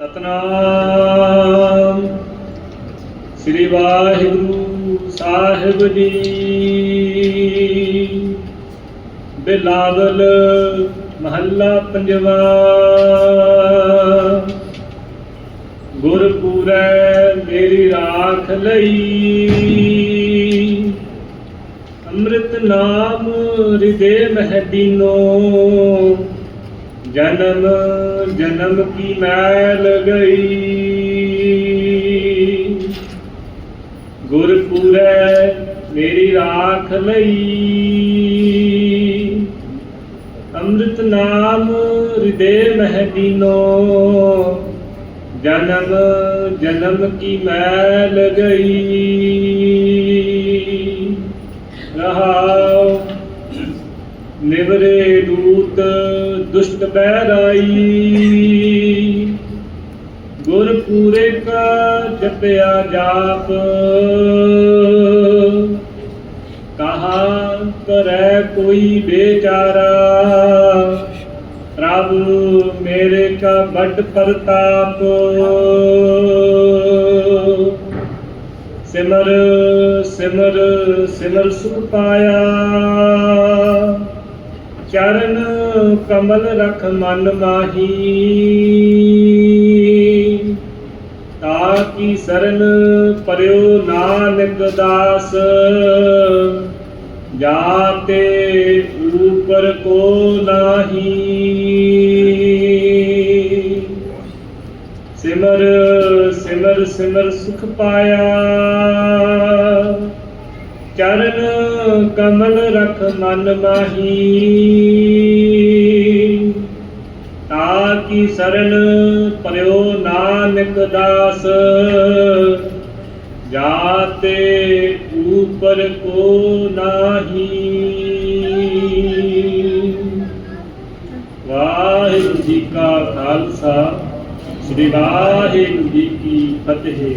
ਸਤਨਾਮ। ਸ੍ਰੀ ਵਾਹਿਗੁਰੂ ਸਾਹਿਬ ਜੀ। ਬਿਲਾਵਲ ਮਹੱਲਾ ਪੰਜਵਾ। ਗੁਰਪੂਰੈ ਮੇਰੀ ਰਾਖ ਲਈ। ਅੰਮ੍ਰਿਤ ਨਾਮ ਹਿਰਦੇ ਮਹਿ ਦੀਨੋ ਜਨਮ ਜਨਮ ਕੀ ਮੈਲ ਗਈ? ਗੁਰਪੂਰੈ ਮੇਰੀ ਰਾਖ ਲਈ। ਅੰਮ੍ਰਿਤ ਨਾਮ ਹਿਰਦੇ ਮਹਿਦੀਨੋ ਜਨਮ ਜਨਮ ਕੀ ਮੈਲ ਗਈ? ਰਹਾਉ ਨਿਵਰੇ ਦੂਤ ਦੁਸ਼ਟ ਬਹਿਰਾਈ ਗੁਰ ਪੂਰੇ ਕਾ ਜਪਿਆ ਜਾਪ। ਕਹਾ ਕਰੈ ਕੋਈ ਬੇਚਾਰਾ। ਪ੍ਰਭ ਮੇਰੇ ਕਾ ਵੱਡ ਪ੍ਰਤਾਪ। ਸਿਮਰ ਸਿਮਰ ਸਿਮਰ ਸੁਖ ਪਾਇਆ। ਚਰਨ ਕਮਲ ਰਖ ਮਨ ਮਾਹੀ। ਤਾ ਕੀ ਸਰਨ ਪਰਿਓ ਨਾਨਕ ਦਾਸ। ਜਾਤੇ ਊਪਰ ਕੋ ਨਾਹੀ। ਸਿਮਰ ਸਿਮਰ ਸਿਮਰ ਸੁਖ ਪਾਇਆ। ਚਰਨ ਕਮਲ ਰਖ ਮਨ ਮਾਹੀ। ਤਾ ਕੀ ਸਰਨ ਪਰਿਓ ਨਾਨਕ ਦਾਸ। ਜਾਤੇ ਊਪਰ ਕੋ ਨਾਹੀ। ਵਾਹਿਗੁਰੂ ਜੀ ਕਾ ਖਾਲਸਾ, ਸ੍ਰੀ ਵਾਹਿਗੁਰੂ ਜੀ ਕੀ ਫਤਿਹ।